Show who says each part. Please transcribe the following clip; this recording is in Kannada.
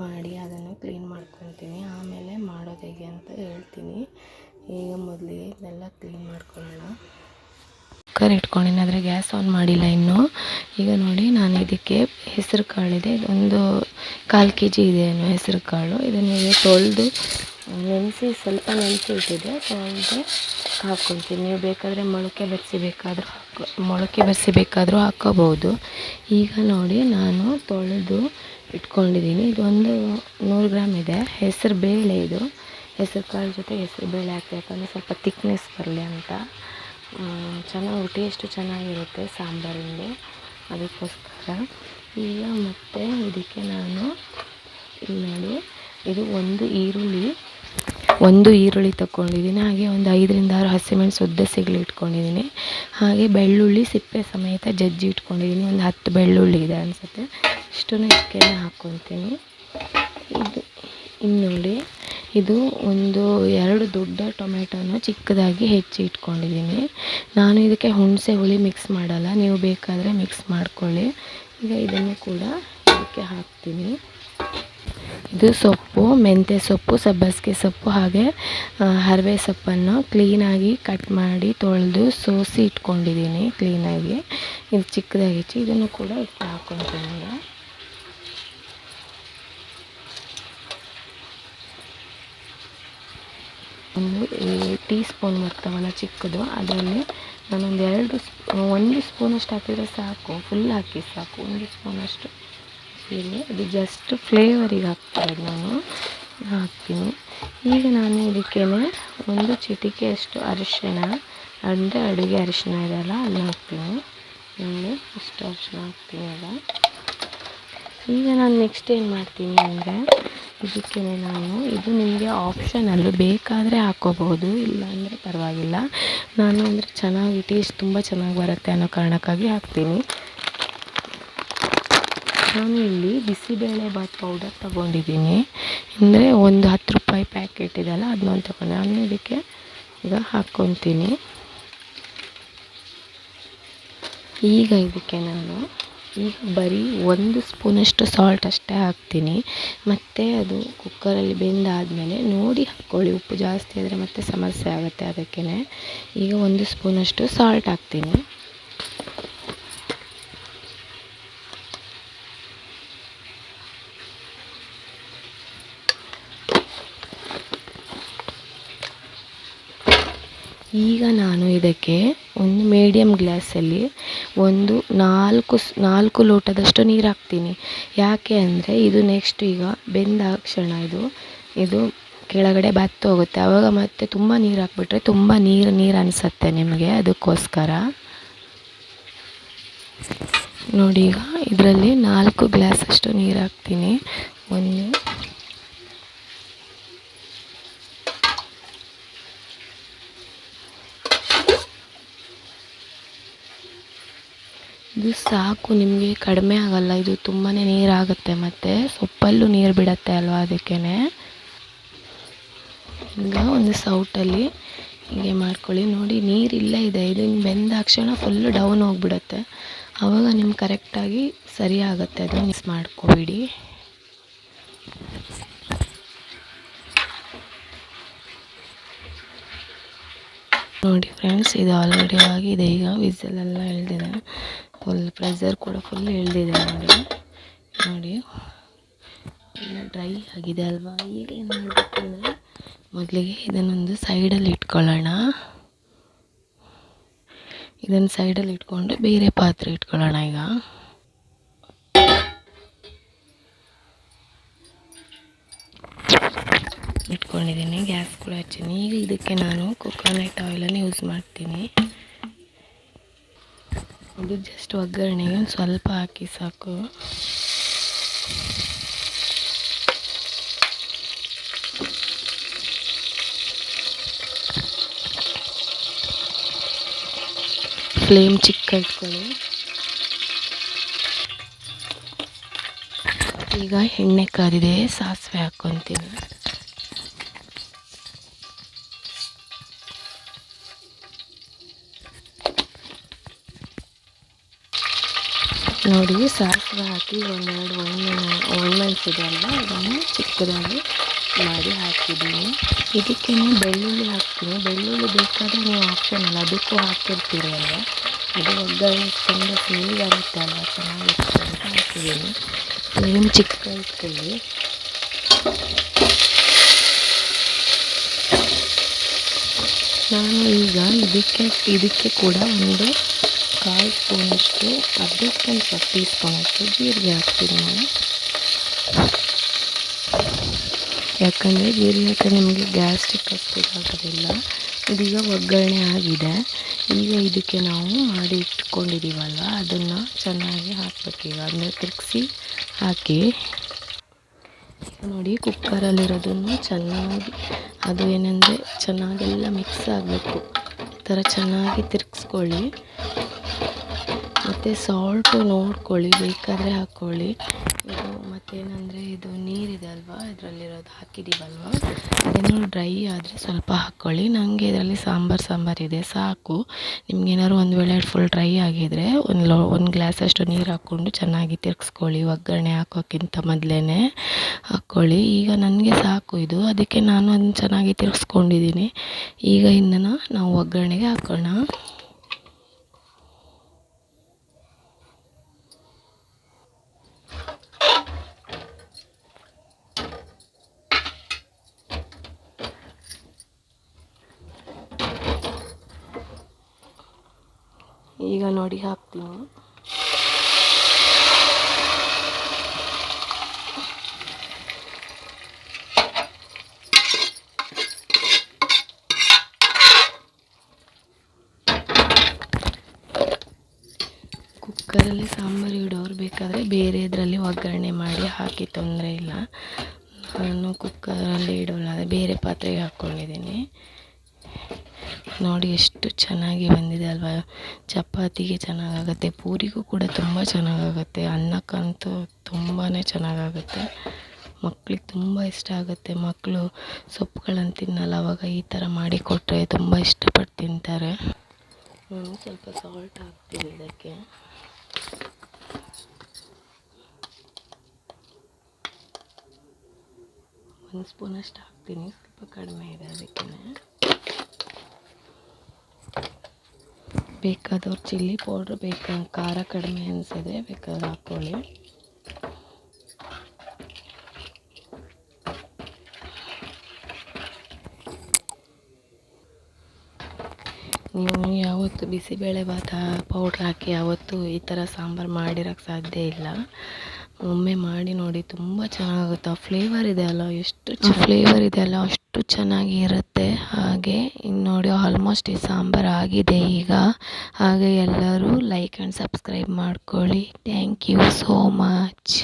Speaker 1: ಮಾಡಿ ಅದನ್ನು ಕ್ಲೀನ್ ಮಾಡ್ಕೊತೀನಿ ಆಮೇಲೆ ಮಾಡೋದು ಹೇಗೆ ಅಂತ ಹೇಳ್ತೀನಿ. ಈಗ ಮೊದಲಿಗೆ ಇದನ್ನೆಲ್ಲ ಕ್ಲೀನ್ ಮಾಡ್ಕೊಳ್ಳೋಣ. ಕುಕ್ಕರ್ ಇಟ್ಕೊಂಡಿನ, ಆದರೆ ಗ್ಯಾಸ್ ಆನ್ ಮಾಡಿಲ್ಲ ಇನ್ನೂ. ಈಗ ನೋಡಿ, ನಾನು ಇದಕ್ಕೆ ಹೆಸರು ಕಾಳಿದೆ ಒಂದು ಕಾಲು ಕೆ ಜಿ ಇದೆ ಏನು ಹೆಸರು ಕಾಳು. ಇದನ್ನು ತೊಳೆದು ನೆನೆಸಿ, ಸ್ವಲ್ಪ ನೆನೆಸಿ ಇಟ್ಟಿದೆ ತೊಳೆದು ಹಾಕ್ಕೊತೀನಿ ನೀವು ಬೇಕಾದರೆ ಮೊಳಕೆ ಬೆರೆಸಿ ಬೇಕಾದರೂ ಹಾಕೋ, ಮೊಳಕೆ ಬೆರೆಸಿ ಬೇಕಾದರೂ ಹಾಕ್ಕೋಬೋದು. ಈಗ ನೋಡಿ, ನಾನು ತೊಳೆದು ಇಟ್ಕೊಂಡಿದ್ದೀನಿ. ಇದು ಒಂದು ನೂರು ಗ್ರಾಮ್ ಇದೆ. ಹೆಸರು ಬೇಳೆ ಇದು. ಹೆಸರು ಕಾಳು ಜೊತೆ ಹೆಸರು ಬೇಳೆ ಹಾಕಿ ಯಾಕಂದರೆ ಸ್ವಲ್ಪ ತಿಕ್ನೆಸ್ ಬರಲಿ ಅಂತ. ಚೆನ್ನಾಗಿ ಟೇಸ್ಟು ಚೆನ್ನಾಗಿರುತ್ತೆ ಸಾಂಬಾರಿಂದು. ಅದಕ್ಕೋಸ್ಕರ ಈಗ ಮತ್ತು ಇದಕ್ಕೆ ನಾನು ಇಲ್ಲಿ ನೋಡಿ ಇದು ಒಂದು ಈರುಳ್ಳಿ ಒಂದು ಈರುಳ್ಳಿ ತಗೊಂಡಿದ್ದೀನಿ ಹಾಗೆ ಒಂದು ಐದರಿಂದ ಆರು ಹಸಿಮೆಣಸು ಉದ್ದ ಸಿಗಲಿ ಇಟ್ಕೊಂಡಿದ್ದೀನಿ, ಹಾಗೆ ಬೆಳ್ಳುಳ್ಳಿ ಸಿಪ್ಪೆ ಸಮೇತ ಜಜ್ಜಿ ಇಟ್ಕೊಂಡಿದ್ದೀನಿ, ಒಂದು ಹತ್ತು ಬೆಳ್ಳುಳ್ಳಿ ಇದೆ ಅನಿಸುತ್ತೆ. ಇಷ್ಟನ್ನು ಇದಕ್ಕೆಲ್ಲ ಹಾಕ್ಕೊತೀನಿ ಇದು ಇನ್ನು ನೋಡಿ ಇದು ಒಂದು ಎರಡು ದೊಡ್ಡ ಟೊಮೆಟೊನ ಚಿಕ್ಕದಾಗಿ ಹೆಚ್ಚಿ ಇಟ್ಕೊಂಡಿದ್ದೀನಿ. ನಾನು ಇದಕ್ಕೆ ಹುಣಸೆ ಹುಳಿ ಮಿಕ್ಸ್ ಮಾಡಲ್ಲ, ನೀವು ಬೇಕಾದರೆ ಮಿಕ್ಸ್ ಮಾಡ್ಕೊಳ್ಳಿ. ಈಗ ಇದನ್ನು ಕೂಡ ಇದಕ್ಕೆ ಹಾಕ್ತೀನಿ. ಇದು ಸೊಪ್ಪು, ಮೆಂತ್ಯ ಸೊಪ್ಪು, ಸಬ್ಬಸಿಗೆ ಸೊಪ್ಪು ಹಾಗೆ ಹರವೆ ಸೊಪ್ಪನ್ನು ಕ್ಲೀನಾಗಿ ಕಟ್ ಮಾಡಿ ತೊಳೆದು ಸೋಸಿ ಇಟ್ಕೊಂಡಿದ್ದೀನಿ ಕ್ಲೀನಾಗಿ. ಇದು ಚಿಕ್ಕದಾಗಿ ಹೆಚ್ಚಿ ಇದನ್ನು ಕೂಡ ಇಟ್ಟು ಹಾಕ್ಕೊತೀನಿ. ಒಂದು ಟೀ ಸ್ಪೂನ್ ಬರ್ತಾವಲ್ಲ ಚಿಕ್ಕದು, ಅದರಲ್ಲಿ ನಾನೊಂದು ಎರಡು ಒಂದು ಸ್ಪೂನಷ್ಟು ಹಾಕಿದರೆ ಸಾಕು ಫುಲ್ ಹಾಕಿ ಸಾಕು, ಒಂದು ಸ್ಪೂನಷ್ಟು. ಜೀರಿಗೆ ಅದು ಜಸ್ಟ್ ಫ್ಲೇವರಿಗೆ ಹಾಕ್ತಾಯಿದ್ದು ನಾನು. ಹಾಕ್ತೀನಿ. ಈಗ ನಾನು ಇದಕ್ಕೆ ಒಂದು ಚಿಟಿಕೆಯಷ್ಟು ಅರಿಶಿಣ, ಅಂದರೆ ಅಡುಗೆ ಅರಿಶಿಣ ಇದೆಯಲ್ಲ ಅದನ್ನ ಹಾಕ್ತೀನಿ. ನಾನು ಅಷ್ಟು ಅರಿಶಿಣ ಹಾಕ್ತೀನಿ ಅಲ್ಲ ಈಗ ನಾನು ನೆಕ್ಸ್ಟ್ ಏನು ಮಾಡ್ತೀನಿ ಅಂದರೆ ಇದಕ್ಕೆ ನಾನು, ಇದು ನಿಮಗೆ ಆಪ್ಷನಲ್ಲು ಬೇಕಾದರೆ ಹಾಕ್ಕೋಬಹುದು ಇಲ್ಲ ಅಂದರೆ ಪರವಾಗಿಲ್ಲ. ನಾನು ಅಂದರೆ ಚೆನ್ನಾಗಿ ಟೇಸ್ಟ್ ತುಂಬ ಚೆನ್ನಾಗಿ ಬರುತ್ತೆ ಅನ್ನೋ ಕಾರಣಕ್ಕಾಗಿ ಹಾಕ್ತೀನಿ. ನಾನು ಇಲ್ಲಿ ಬಿಸಿಬೇಳೆಬಾತ್ ಪೌಡರ್ ತೊಗೊಂಡಿದ್ದೀನಿ. ಅಂದರೆ ಒಂದು ಹತ್ತು ರೂಪಾಯಿ ಪ್ಯಾಕೆಟ್ ಇದೆಯಲ್ಲ ಅದನ್ನೊಂದು ತೊಗೊಂಡೆ. ನಾನು ಇದಕ್ಕೆ ಈಗ ಹಾಕ್ಕೊತೀನಿ ಈಗ ಇದಕ್ಕೆ ನಾನು ಈಗ ಬರೀ ಒಂದು ಸ್ಪೂನಷ್ಟು ಸಾಲ್ಟ್ ಅಷ್ಟೇ ಹಾಕ್ತೀನಿ. ಮತ್ತು ಅದು ಕುಕ್ಕರಲ್ಲಿ ಬೆಂದಾದಮೇಲೆ ನೋಡಿ ಹಾಕ್ಕೊಳ್ಳಿ ಉಪ್ಪು ಜಾಸ್ತಿ ಆದರೆ ಮತ್ತೆ ಸಮಸ್ಯೆ ಆಗುತ್ತೆ ಅದಕ್ಕೇ ಈಗ ಒಂದು ಸ್ಪೂನಷ್ಟು ಸಾಲ್ಟ್ ಹಾಕ್ತೀನಿ. ಈಗ ನಾನು ಇದಕ್ಕೆ ಒಂದು ಮೀಡಿಯಮ್ ಗ್ಲಾಸಲ್ಲಿ ಒಂದು ನಾಲ್ಕು ನಾಲ್ಕು ಲೋಟದಷ್ಟು ನೀರು ಹಾಕ್ತೀನಿ. ಯಾಕೆ ಅಂದರೆ ಇದು ನೆಕ್ಸ್ಟ್ ಈಗ ಬೆಂದ ಕ್ಷಣ ಇದು. ಇದು ಕೆಳಗಡೆ ಬತ್ತೋಗುತ್ತೆ ಆವಾಗ ಮತ್ತೆ ತುಂಬ ನೀರು ಹಾಕ್ಬಿಟ್ರೆ ತುಂಬ ನೀರು ನೀರು ಅನಿಸುತ್ತೆ ನಿಮಗೆ ಅದಕ್ಕೋಸ್ಕರ. ನೋಡಿ ಈಗ ಇದರಲ್ಲಿ ನಾಲ್ಕು ಗ್ಲಾಸಷ್ಟು ನೀರು ಹಾಕ್ತೀನಿ. ಒಂದು ಇದು ಸಾಕು, ನಿಮಗೆ ಕಡಿಮೆ ಆಗಲ್ಲ, ಇದು ತುಂಬಾ ನೀರಾಗುತ್ತೆ ಮತ್ತು. ಸೊಪ್ಪಲ್ಲೂ ನೀರು ಬಿಡುತ್ತೆ ಅಲ್ವಾ ಅದಕ್ಕೇ ಈಗ ಒಂದು ಸೌಟಲ್ಲಿ ಹೀಗೆ ಮಾಡ್ಕೊಳ್ಳಿ. ನೋಡಿ, ನೀರು ಇಲ್ಲೇ ಇದೆ. ಇದು ಬೆಂದ ತಕ್ಷಣ ಫುಲ್ಲು ಡೌನ್ ಹೋಗಿಬಿಡತ್ತೆ. ಆವಾಗ ನಿಮ್ಗೆ ಕರೆಕ್ಟಾಗಿ ಸರಿ ಆಗುತ್ತೆ. ಅದು ಮಿಸ್ ಮಾಡ್ಕೋಬಿಡಿ. ನೋಡಿ ಫ್ರೆಂಡ್ಸ್ ಇದು ಆಲ್ರೆಡಿ ಆಗಿದೆ. ಈಗ ವಿಸಲೆಲ್ಲ ಎಳೆದಿದೆ ಫುಲ್ ಪ್ರೆಸರ್ ಕೂಡ ಫುಲ್ ಇಳಿದಿದೆ ನೋಡಿ. ನೋಡಿ. ಎಲ್ಲ ಡ್ರೈ ಆಗಿದೆ ಅಲ್ವಾ? ಈಗ ಏನು ಮಾಡಬೇಕು ಅಂದರೆ ಮೊದಲಿಗೆ ಇದನ್ನೊಂದು ಸೈಡಲ್ಲಿ ಇಟ್ಕೊಳ್ಳೋಣ. ಇದನ್ನು ಸೈಡಲ್ಲಿ ಇಟ್ಕೊಂಡು ಬೇರೆ ಪಾತ್ರೆ ಇಟ್ಕೊಳ್ಳೋಣ ಈಗ. ಇಟ್ಕೊಂಡಿದ್ದೀನಿ. ಗ್ಯಾಸ್ ಕೂಡ ಹಚ್ಚೀನಿ. ಈಗ ಇದಕ್ಕೆ ನಾನು ಕೊಕೊನಟ್ ಆಯಿಲನ್ನು ಯೂಸ್ ಮಾಡ್ತೀನಿ. ಇದು ಜಸ್ಟ್ ಒಗ್ಗರಣೆಗೆ ಒಂದು ಸ್ವಲ್ಪ ಹಾಕಿ ಸಾಕು. ಫ್ಲೇಮ್ ಚಿಕ್ಕ ಇಟ್ಕೊಳ್ಳಿ ಈಗ ಎಣ್ಣೆ ಕಾದಿದೆ, ಸಾಸಿವೆ ಹಾಕ್ಕೊತೀನಿ ನೋಡಿ, ಸಾಸಿವೆ ಹಾಕಿ ಒಂದೆರಡು ಒಣ ಒಣಮೆಣಸಿದೆ ಅಲ್ವಾ? ಅದನ್ನು ಚಿಕ್ಕದಾಗಿ ಮಾಡಿ ಹಾಕಿದ್ದೀನಿ. ಇದಕ್ಕೆ ಬೆಳ್ಳುಳ್ಳಿ ಹಾಕ್ತೀನಿ ಬೆಳ್ಳುಳ್ಳಿ ಬೇಕಾದರೆ ನೀವು ಆಪ್ಷನಲ್ ಅದಕ್ಕೂ ಹಾಕಿರ್ತೀರಿ ಅಲ್ವಾ? ಅದು ಒಗ್ಗರಣೆ ತುಂಬ ಸ್ಮೆಲ್ ಆಗುತ್ತೆ ಅಲ್ಲ ಚೆನ್ನಾಗಿರುತ್ತೆ ಅಂತ ಹಾಕಿದ್ದೀನಿ. ಫ್ಲೇಮ್ ಚಿಕ್ಕ ಇಟ್ಕೊಳ್ಳಿ. ನಾನು ಈಗ ಇದಕ್ಕೆ ಇದಕ್ಕೆ ಕೂಡ ಒಂದು ಕಾಲು ಸ್ಪೂನಷ್ಟು ಅರ್ಧಕ್ಕೊಂದು ಸ್ವಲ್ಪ ಟೀ ಸ್ಪೂನಷ್ಟು ಜೀರಿಗೆ ಹಾಕ್ತೀನಿ ನಾನು ಯಾಕಂದರೆ ಜೀರಿಗೆ ನಿಮಗೆ ಗ್ಯಾಸ್ಟ್ರಿಕ್ ಅಷ್ಟು ಇದಾಗೋದಿಲ್ಲ ಇದೀಗ ಒಗ್ಗರಣೆ ಆಗಿದೆ. ಈಗ ಇದಕ್ಕೆ ನಾವು ಮಾಡಿ ಇಟ್ಕೊಂಡಿದ್ದೀವಲ್ವ ಅದನ್ನು ಚೆನ್ನಾಗಿ ಹಾಕಬೇಕೀಗ ಅದನ್ನ ತಿರುಗಿಸಿ ಹಾಕಿ. ನೋಡಿ, ಕುಕ್ಕರಲ್ಲಿರೋದನ್ನು ಚೆನ್ನಾಗಿ, ಅದು ಏನಂದರೆ ಚೆನ್ನಾಗೆಲ್ಲ ಮಿಕ್ಸ್ ಆಗಬೇಕು. ಈ ಥರ ಚೆನ್ನಾಗಿ ತಿರುಗಿಸ್ಕೊಳ್ಳಿ. ಮತ್ತು ಸಾಲ್ಟು ನೋಡ್ಕೊಳ್ಳಿ, ಬೇಕಾದರೆ ಹಾಕ್ಕೊಳ್ಳಿ ಇದು ಮತ್ತೇನಂದರೆ, ಇದು ನೀರಿದೆ ಅಲ್ವಾ? ಇದರಲ್ಲಿರೋದು ಹಾಕಿದ್ದೀವಲ್ವ ಅದೇನೋ ಡ್ರೈ ಆದರೆ ಸ್ವಲ್ಪ ಹಾಕ್ಕೊಳ್ಳಿ ನನಗೆ ಇದರಲ್ಲಿ ಸಾಂಬಾರು ಸಾಂಬಾರು ಇದೆ, ಸಾಕು. ನಿಮ್ಗೇನಾದ್ರು ಒಂದು ವೇಳೆ ಫುಲ್ ಡ್ರೈ ಆಗಿದ್ದರೆ ಒಂದು ಲೋ, ಒಂದು ಗ್ಲಾಸಷ್ಟು ನೀರು ಹಾಕ್ಕೊಂಡು ಚೆನ್ನಾಗಿ ತಿರ್ಗಿಸ್ಕೊಳ್ಳಿ. ಒಗ್ಗರಣೆ ಹಾಕೋಕ್ಕಿಂತ ಮೊದಲೇ ಹಾಕ್ಕೊಳ್ಳಿ ಈಗ ನನಗೆ ಸಾಕು ಇದು. ಅದಕ್ಕೆ ನಾನು ಅದನ್ನು ಚೆನ್ನಾಗಿ ತಿರ್ಗಿಸ್ಕೊಂಡಿದ್ದೀನಿ. ಈಗ ಇನ್ನೂ ನಾವು ಒಗ್ಗರಣೆಗೆ ಹಾಕೋಣ ಈಗ ನೋಡಿ ಹಾಕ್ತೀನಿ. ಕುಕ್ಕರಲ್ಲಿ ಸಾಂಬಾರು ಇಡೋರು ಬೇಕಾದರೆ ಬೇರೆ ಇದರಲ್ಲಿ ಒಗ್ಗರಣೆ ಮಾಡಿ ಹಾಕಿ ತೊಂದರೆ ಇಲ್ಲ. ನಾನು ಕುಕ್ಕರಲ್ಲಿ ಇಡೋಲ್ಲ, ಬೇರೆ ಪಾತ್ರೆಗೆ ಹಾಕ್ಕೊಂಡಿದ್ದೀನಿ ನೋಡಿ ಎಷ್ಟು ಚೆನ್ನಾಗಿ ಬಂದಿದೆ ಅಲ್ವಾ? ಚಪಾತಿಗೆ ಚೆನ್ನಾಗಾಗುತ್ತೆ, ಪೂರಿಗೂ ಕೂಡ ತುಂಬ ಚೆನ್ನಾಗಾಗುತ್ತೆ, ಅನ್ನಕ್ಕಂತೂ ತುಂಬಾ ಚೆನ್ನಾಗಾಗುತ್ತೆ. ಮಕ್ಳಿಗೆ ತುಂಬ ಇಷ್ಟ ಆಗುತ್ತೆ ಮಕ್ಕಳು ಸೊಪ್ಪುಗಳನ್ನು ತಿನ್ನಲ್ಲ, ಅವಾಗ ಈ ಥರ ಮಾಡಿ ಕೊಟ್ಟರೆ ತುಂಬ ಇಷ್ಟಪಟ್ಟು ತಿಂತಾರೆ. ನಾನು ಸ್ವಲ್ಪ ಸಾಲ್ಟ್ ಹಾಕ್ತೀನಿ ಇದಕ್ಕೆ. ಒಂದು ಸ್ಪೂನಷ್ಟು ಹಾಕ್ತೀನಿ, ಸ್ವಲ್ಪ ಕಡಿಮೆ ಇದೆ ಅದಕ್ಕೆ ಬೇಕಾದವ್ರು ಚಿಲ್ಲಿ ಪೌಡ್ರ್ ಬೇಕಾ, ಖಾರ ಕಡಿಮೆ ಅನಿಸಿದ್ರೆ ಬೇಕಾದ್ರೆ ಹಾಕ್ಕೊಳ್ಳಿ ನೀವು ಯಾವತ್ತು ಬಿಸಿಬೇಳೆ ಭಾತ ಪೌಡ್ರ್ ಹಾಕಿ ಯಾವತ್ತೂ ಈ ಥರ ಸಾಂಬಾರು ಮಾಡಿರೋಕ್ಕೆ ಸಾಧ್ಯ ಇಲ್ಲ. ಒಮ್ಮೆ ಮಾಡಿ ನೋಡಿ ತುಂಬ ಚೆನ್ನಾಗುತ್ತೆ. ಆ ಫ್ಲೇವರ್ ಇದೆ ಅಲ್ಲ, ಎಷ್ಟು ಫ್ಲೇವರ್ ಇದೆ ಅಲ್ಲ, ಅಷ್ಟು ಚೆನ್ನಾಗಿ ಇರುತ್ತೆ. ಹಾಗೆ ಇನ್ನು ನೋಡಿ ಆಲ್ಮೋಸ್ಟ್ ಈ ಸಾಂಬಾರು ಆಗಿದೆ ಈಗ. ಹಾಗೆ ಎಲ್ಲರೂ ಲೈಕ್ ಆ್ಯಂಡ್ ಸಬ್ಸ್ಕ್ರೈಬ್ ಮಾಡ್ಕೊಳ್ಳಿ. Thank you so much